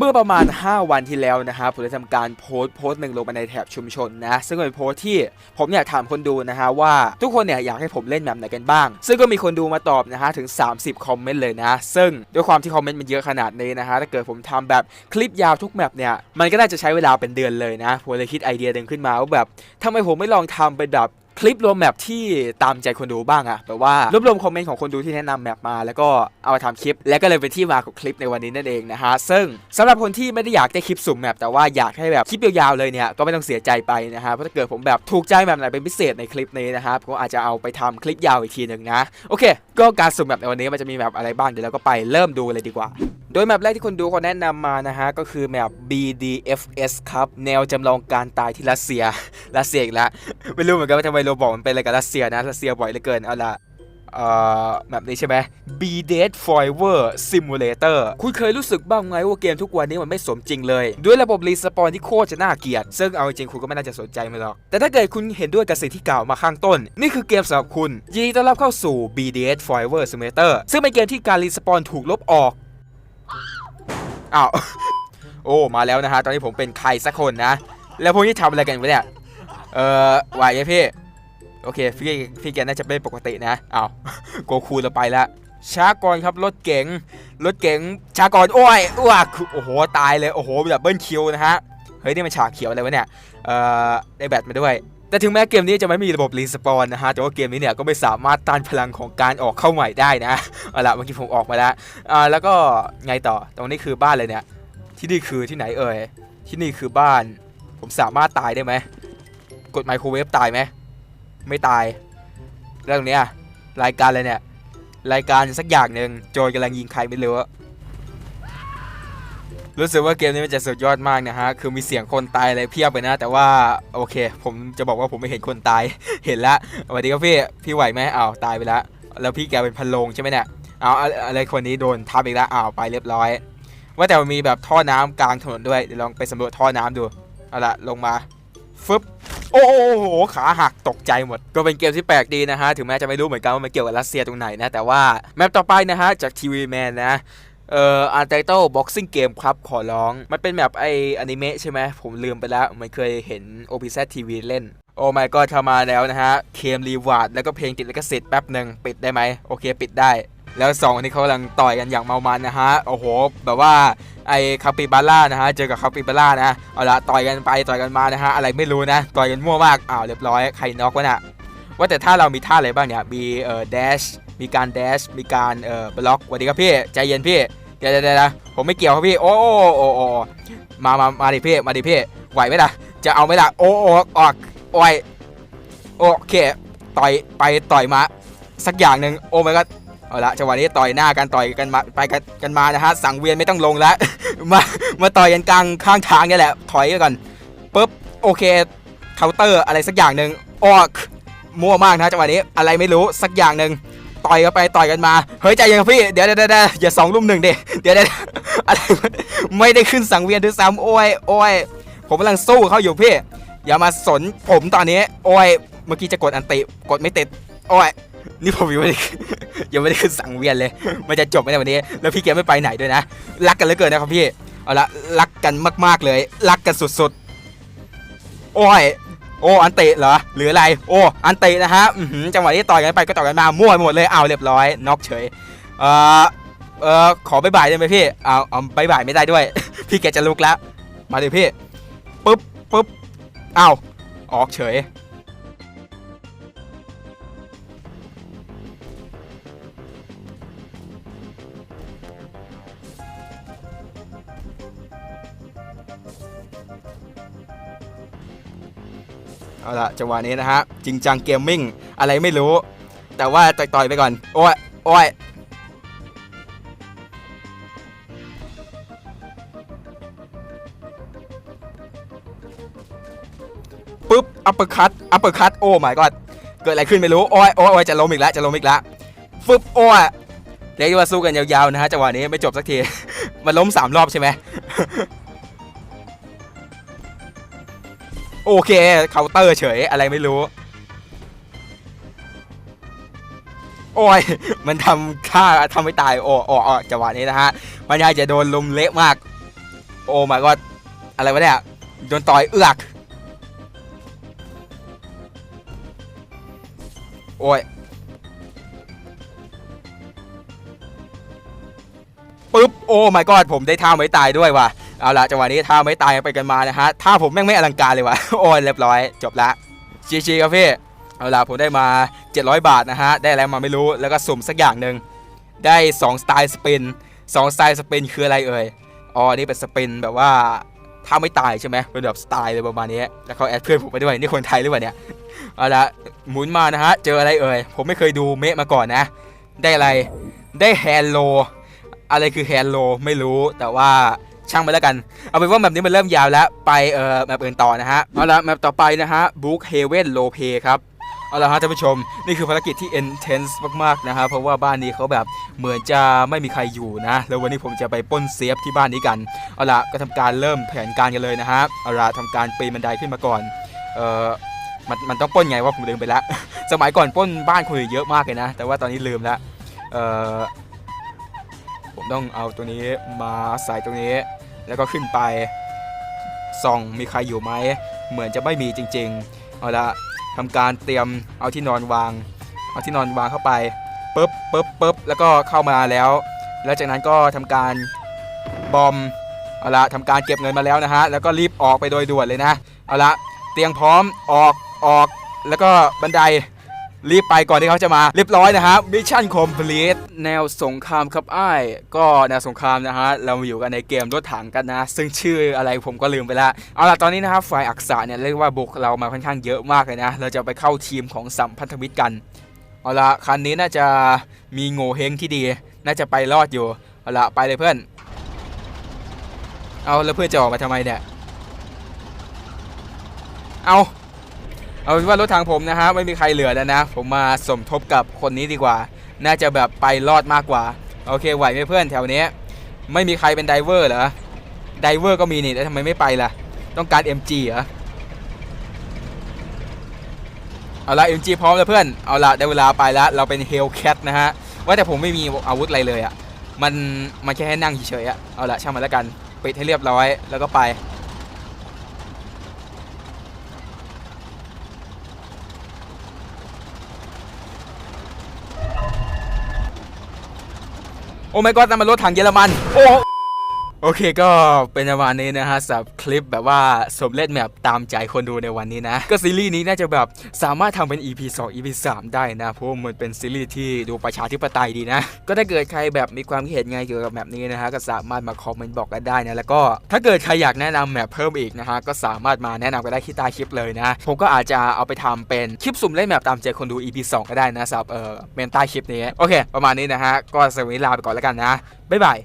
เมื่อประมาณ 5 วันที่แล้วนะครับผมได้ทำการโพสต์โพสต์หนึ่งลงไปในแถบชุมชนนะ ซึ่งเป็นโพสต์ที่ผมอยากถามคนดูนะฮะว่าทุกคนเนี่ยอยากให้ผมเล่นแบบไหนกันบ้าง ซึ่งก็มีคนดูมาตอบนะฮะถึง 30 คอมเมนต์เลยนะ ซึ่งด้วยความที่คอมเมนต์มันเยอะขนาดนี้นะฮะถ้าเกิดผมทำแบบคลิปยาวทุกแมปเนี่ยมันก็น่าจะใช้เวลาเป็นเดือนเลยนะผมเลยคิดไอเดียหนึ่งขึ้นมาว่าแบบทำไมผมไม่ลองทำเป็นแบบ คลิปรวมแมปที่ตามใจคนดูบ้างอะแบบว่ารวบรวมคอมเมนต์ของคนดูที่แนะนำแมปมา แล้วก็เอามาทำคลิป และก็เลยเป็นที่มาของคลิปในวันนี้นั่นเองนะฮะซึ่งสำหรับคนที่ไม่ได้อยากได้คลิปสุ่มแมปแต่ว่าอยากให้แบบคลิปยาวๆเลยเนี่ยก็ไม่ต้องเสียใจไปนะฮะเพราะถ้าเกิดผมแบบถูกใจแบบไหนเป็นพิเศษในคลิปนี้นะครับผมอาจจะเอาไปทำคลิปยาวอีกทีหนึ่งนะโอเค ก็การสุ่มแมปในวันนี้มันจะมีแมปอะไรบ้างเดี๋ยวเราก็ไปเริ่มดูเลยดีกว่า ดยแมปแรกที่คนดูเขาแนะนำมานะฮะ ก็คือแมป BDFS ครับ แนวจำลองการตายที่รัสเซีย รัสเซียอีกแล้วไม่รู้เหมือนกันว่าทำไมโรบอกมันเป็นอะไรกับรัสเซียนะ รัสเซียบ่อยเหลือเกิน เอาละเอ่อแบบนี้ใช่ไหม B Dead Forever Simulator คุณเคยรู้สึกบ้างไหมว่าเกมทุกวันนี้มันไม่สมจริงเลย ด้วยระบบรีสปอนที่โคตรจะน่าเกลียด ซึ่งเอาจริงคุณก็ไม่น่าจะสนใจมันหรอก แต่ถ้าเกิดคุณเห็นด้วยกับสิ่งที่กล่าวมาข้างต้น นี่คือเกมสำหรับคุณ ยินดีต้อนรับเข้าสู่ B Dead Forever Simulator ซึ่งเป็นเกมที่การรีสปอนถูกลบออก อ้าวโอ้มาแล้วนะฮะตอนนี้ผมเป็นใครสักคนนะ แล้วพวกนี้ทำอะไรกันวะเนี่ยเอ่อไหวไหมพี่โอเคพี่พี่แกน่าจะเป็นปกตินะอ้าวโกคูเราไปล้วช้าก่อนครับรถเก๋งรถเก๋งช้าก่อนโอ้ยอ้วกโอ้โหตายเลยโอ้โหแบบเบิ้ลคิวนะฮะเฮ้ยนี่มันฉากเขียวอะไรวะเนี่ยเอ่อได้แบตมาด้วย แต่ถึงแม้เกมนี้จะไม่มีระบบรีสปอนนะฮะ แต่ว่าเกมนี้เนี่ยก็ไม่สามารถต้านพลังของการออกเข้าใหม่ได้นะเอาละเมื่อกี้ผมออกมาแล้วอ่าแล้วก็ไงต่อ ตรงนี้คือบ้านเลยเนี่ย ที่นี่คือที่ไหนเอ่ย ที่นี่คือบ้าน ผมสามารถตายได้ไหม กดไมโครเวฟตายไหม ไม่ตาย แล้วตรงนี้รายการอะไรเนี่ย รายการสักอย่างหนึ่งโจรกำลังยิงใครไม่รู้ รู้สึกว่าเกมนี้มันจะสุดยอดมากนะฮะ คือมีเสียงคนตายอะไรเพียบเลยนะ แต่ว่าโอเค ผมจะบอกว่าผมไม่เห็นคนตาย เห็นละสวัสดีครับพี่ พี่ไหวไหมอ้าวตายไปแล้วแล้วพี่แกเป็นพันโลงใช่ไหมเนี่ยเอาวอะไรคนนี้โดนทับอีกแล้วอ้าวไปเรียบร้อย ว่าแต่มีแบบท่อน้ำกลางถนนด้วย เดี๋ยวลองไปสำรวจท่อน้ำดู เอาละลงมา ฟึบ โอ้โห ขาหักตกใจหมด ก็เป็นเกมที่แปลกดีนะฮะ ถึงแม้จะไม่รู้เหมือนกันว่ามันเกี่ยวกับรัสเซียตรงไหนนะ แต่ว่าแมปต่อไปนะฮะ จากทีวีแมนนะ เอ่ออันไตเติลบ็อกซิ่งเกมครับ ขอร้อง มันเป็นแบบไออนิเมะใช่ไหม ผมลืมไปแล้ว มันเคยเห็น OPZ TV เล่น โอ้ my god เข้ามาแล้วนะฮะ เคมรีวาร์ดแล้วก็เพลงติดลิขสิทธิ์แป๊บหนึ่งปิดได้ไหม โอเค ปิดได้ แล้วสองคนนี้เขากำลังต่อยกันอย่างเมามันนะฮะ โอ้โห แบบว่าไอคาปิบาร่านะฮะ เจอกับคาปิบาร่านะ เอาละต่อยกันไปต่อยกันมานะฮะ อะไรไม่รู้นะ ต่อยกันมั่วมาก อ้าว เรียบร้อย ใครน็อกวะน่ะว่าแต่ถ้าเรามีท่าอะไรบ้างเนี่ย มีเอ่อ dash มีการ dash มีการเอ่อบล็อกสวัสดีครับพี่ใจเย็นพี่เดี๋ยวเดี๋ยวผมไม่เกี่ยวครับพี่โอ้โอ้โอ้โอ้มามามาดิพี่มาดิพี่ไหวไหมล่ะ จะเอาไหมล่ะโอ้โอ้ออกโอ้ยโอเคต่อยไปต่อยมา สักอย่างหนึ่งโอ้ my god เอาละจังหวะนี้ต่อยหน้ากันต่อยกันมาไปกันกันมานะฮะสั่งเวียนไม่ต้องลงแล้วมามาต่อยกันกลางข้างทางนี่แหละ ถอยไปก่อนปุ๊บโอเคเคาน์เตอร์อะไรสักอย่างหนึ่งออกมั่วมากนะจังหวะนี้อะไรไม่รู้สักอย่างหนึ่ง ต่อยกันไปต่อยกันมา เฮ้ยใจเย็นครับพี่ เดี๋ยวเดี๋ยวเดี๋ยวอย่าสองรุ่มหนึ่งดิเดี๋ยวเดี๋ยวอะไรไม่ได้ขึ้นสังเวียนด้วยซ้ำโอ้ยโอ้ยผมกำลังสู้เขาอยู่พี่ อย่ามาสนผมตอนนี้ โอ้ยเมื่อกี้จะกดอันติกดไม่ติดโอ้ยนี่ผมยังไม่ได้ยังไม่ได้ขึ้นสังเวียนเลยมันจะจบไหมในวันนี้ แล้วพี่แกไม่ไปไหนด้วยนะรักกันเหลือเกินนะครับพี่เอาละรักกันมาก ๆเลย รักกันสุดๆ โอ้ย โอ้อันเตะเหรอหรืออะไร โอ้อันเตะนะฮะจังหวะที่ต่อยกันไปก็ต่อยกันมามั่วไปหมดเลยเอาเรียบร้อยน็อกเฉยเอ่อเอ่อขอบายบายได้ไหมพี่เอาเอาบายบายไม่ได้ด้วย พี่แกจะลุกแล้ว มาเลยพี่ปึ๊บปึ๊บเอาออกเฉย เอาละจังหวะนี้นะฮะจริงจังเกมมิ่งอะไรไม่รู้ แต่ว่าต่อยๆไปก่อน โอ้ยโอ้ยปุ๊บอัปเปอร์คัตอัปเปอร์คัตโอ้ my god เกิดอะไรขึ้นไม่รู้โอ้ยโอ้ยจะล้มอีกแล้วจะล้มอีกแล้วฟึบโอ้ยเรียกว่าสู้กันยาวๆนะฮะจังหวะนี้ไม่จบสักที มันล้มสามรอบใช่ไหม โอเคเคาน์เตอร์เฉยอะไรไม่รู้ โอ้ย มันทำฆ่าทำไม่ตาย โอ้โอ้โอ้จังหวะนี้นะฮะ มันยายจะโดนลุมเละมาก โอ้ my god อะไรวะเนี่ย โดนต่อยเอือก โอ้ยปึ๊บ โอ้ my god ผมได้ท่าไม้ตายด้วยว่ะ เอาละจังหวะนี้ท่าไม้ตายไปกันมานะฮะท่าผมแม่งไม่อลังการเลยวะโอ้ยเรียบร้อย จบละจีจีครับพี่เอาละผมได้มา 700 บาทนะฮะได้อะไรมาไม่รู้แล้วก็สุ่มสักอย่างหนึ่งได้ 2 สไตล์สปิน2สไตล์สปินคืออะไรเอ่ยอ๋อนี่เป็นสปินแบบว่าถ้าไม่ตายใช่ไหมเป็นแบบสไตล์เลยประมาณนี้แล้วเขาแอดเพื่อนผมไปด้วยนี่คนไทยหรือเปล่าเนี่ยเอาละหมุนมานะฮะเจออะไรเอ่ยผมไม่เคยดูเมะมาก่อนนะ ได้อะไรได้แฮนโลอะไรคือแฮนโลไม่รู้แต่ว่า ช่างไปแล้วกัน เอาเป็นว่าแบบนี้มันเริ่มยาวแล้ว ไปเอ่อแบบอื่นต่อนะฮะ เอาละแบบต่อไปนะฮะ Book Haven l o p a y ครับเอาละฮะท่านผู้ชม นี่คือภารกิจที่ intense มาก ๆ นะฮะ เพราะว่าบ้านนี้เขาแบบเหมือนจะไม่มีใครอยู่นะ แล้ววันนี้ผมจะไปป้นเซฟที่บ้านนี้กัน เอาละก็ทำการเริ่มแผนการกันเลยนะฮะ เอาละทำการปีนบันไดขึ้นมาก่อน เอ่อมันมันต้องป้นไงว่าผมลืมไปแล้ว สมัยก่อนป้นบ้านคนอื่นเยอะมากเลยนะ แต่ว่าตอนนี้ลืมแล้วเอ่อผมต้องเอาตัวนี้มาใส่ตรงนี้ แล้วก็ขึ้นไปส่องมีใครอยู่ไหม เหมือนจะไม่มีจริงๆ เอาละทำการเตรียมเอาที่นอนวาง เอาที่นอนวางเข้าไปปุ๊บปุ๊บปุ๊บแล้วก็เข้ามาแล้ว แล้วจากนั้นก็ทำการบอมเอาละทำการเก็บเงินมาแล้วนะฮะ แล้วก็รีบออกไปโดยด่วนเลยนะ เอาละเตียงพร้อมออกออกแล้วก็บันได รีบไปก่อนที่เขาจะมาเรียบร้อยนะฮะมิชชั่นคอมพลีทแนวสงครามครับอ้ายก็แนวสงครามนะฮะเราอยู่กันในเกมรถถังกันนะ ซึ่งชื่ออะไรผมก็ลืมไปล้วเอาล่ะตอนนี้นะครับฝ่ายอักษะเนี่ยเรียกว่าบุกเรามาค่อนข้างเยอะมากเลยนะ เราจะไปเข้าทีมของสัมพันธมิตรกันเอาล่ะคันนี้น่าจะมีโง่เฮงที่ดี น่าจะไปรอดอยู่เอาล่ะไปเลยเพื่อน เอาแล้วเพื่อนจะออกมาทำไมเนี่ยเอา เอาเป็นว่ารถทางผมนะฮะไม่มีใครเหลือแล้วนะ ผมมาสมทบกับคนนี้ดีกว่า น่าจะแบบไปรอดมากกว่า โอเคไหวไหมเพื่อนแถวนี้ ไม่มีใครเป็นไดเวอร์เหรอไดเวอร์ก็มีนี่แล้วทำไมไม่ไปล่ะ ต้องการ MG เหรอเอาละ MG พร้อมแล้วเพื่อน เอาละได้เวลาไปแล้ว เราเป็น Hellcat นะฮะ ว่าแต่ผมไม่มีอาวุธอะไรเลยอะ่ะ มันมันแค่ให้นั่งเฉยๆอะ่ะ เอาละช่างมันแล้วกัน ปิดให้เรียบร้อย แล้วก็ไป โอ้ไม่ก็นั่นมันรถถังเยอรมัน โอ้ โอเคก็เป็นประมาณนี้นะฮะสำหรับคลิปแบบว่าสมเล่นแมปตามใจคนดูในวันนี้นะ ก็ซีรีส์นี้น่าจะแบบสามารถทำเป็น EP 2 EP 3 ได้นะ เพราะมันเป็นซีรีส์ที่ดูประชาธิปไตยดีนะ ก็ถ้าเกิดใครแบบมีความคิดเห็นไงเกี่ยวกับแมปนี้นะฮะก็สามารถมาคอมเมนต์บอกกันได้นะ แล้วก็ถ้าเกิดใครอยากแนะนำแมปเพิ่มอีกนะฮะก็สามารถมาแนะนำกันได้ที่ใต้คลิปเลยนะ ผมก็อาจจะเอาไปทำเป็นคลิปสุ่มเล่นแมปตามใจคนดู EP 2 ก็ได้นะสำหรับเออเมนใต้คลิปนี้โอเค ประมาณนี้นะฮะก็สวัสดีลาไปก่อนแล้วกันนะบ๊ายบาย